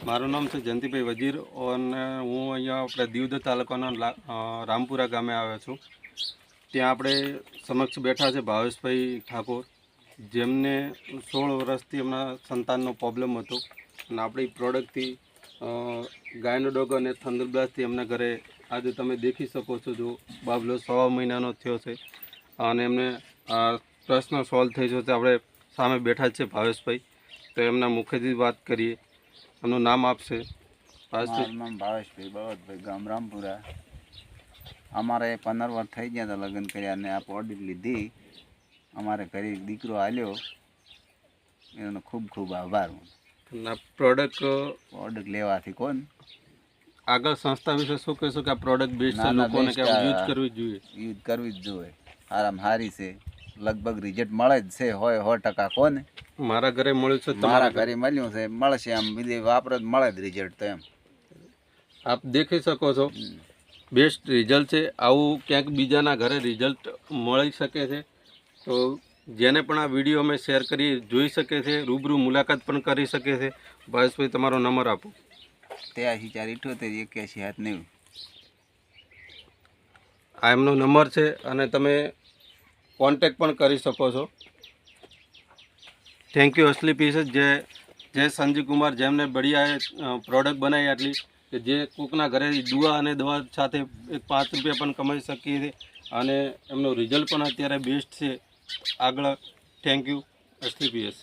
મારું નામ છે જયંતિભાઈ વજીર અને હું અહીંયા આપણે દીવદ તાલુકાના રામપુરા ગામે આવ્યો છું. ત્યાં આપણે સમક્ષ બેઠા છે ભાવેશભાઈ ઠાકોર, જેમને સોળ વર્ષથી એમના સંતાનનો પ્રોબ્લેમ હતો અને આપણી પ્રોડક્ટથી ગાયનો ડોગ અને થંદરબ્લાસથી એમના ઘરે આજે તમે દેખી શકો છો જો બાબલો સવા મહિનાનો થયો છે. અને એમને પ્રશ્ન સોલ્વ થઈ છે આપણે સામે બેઠા છે ભાવેશભાઈ. તો એમના મુખેથી વાત કરીએ. એમનું નામ આપશે? મારું નામ ભાવેશભાઈ બળવંતભાઈ ગામ રામપુરા. અમારે પંદર વર્ષ થઈ ગયા હતા લગ્ન કર્યા ને આ ઓડિટ લીધી. અમારે ઘરે દીકરો આલ્યો. એનો ખૂબ ખૂબ આભાર પ્રોડક્ટ પ્રોડક્ટ લેવાથી કોણ? આગળ સંસ્થા વિશે શું કહેશો કે આ પ્રોડક્ટ બેસ્ટ છે? લોકોને કે યુઝ કરવી જ જોઈએ? યુઝ કરવી જ જોઈએ. આરામ સારી છે. લગભગ રિઝલ્ટ મળે જ છે. હોય સો ટકા કોને મારા ઘરે મળ્યું છે મારા તમારા ઘરે મળ્યું છે મળશે આમ બીજે વાપરો મળે જ રિઝલ્ટ તો એમ. આપ દેખી શકો છો. બેસ્ટ રિઝલ્ટ છે. આવું ક્યાંક બીજાના ઘરે રિઝલ્ટ મળી શકે છે. તો જેને પણ આ વીડિયો અમે શેર કરી જોઈ શકે છે રૂબરૂ મુલાકાત પણ કરી શકે છે. ભાવેશભાઈ તમારો નંબર આપો. ત્યાંસી ચાર ઇઠોતેર એક્યાસી હાથ નેવું આ એમનો નંબર છે અને તમે કોન્ટેક પણ કરી શકો છો. થેન્ક યુ અસલી પીસીસ જે જે સંજીવ કુમાર જેમને બઢિયા પ્રોડક્ટ બનાવી આટલી, કે જે કોકના ઘરે દુવા અને દવા સાથે એક પાંચ રૂપિયા પણ કમાઈ શકીએ અને એમનું રિઝલ્ટ પણ અત્યારે બેસ્ટ છે. આગળ થેન્ક યુ અસલી પીએસ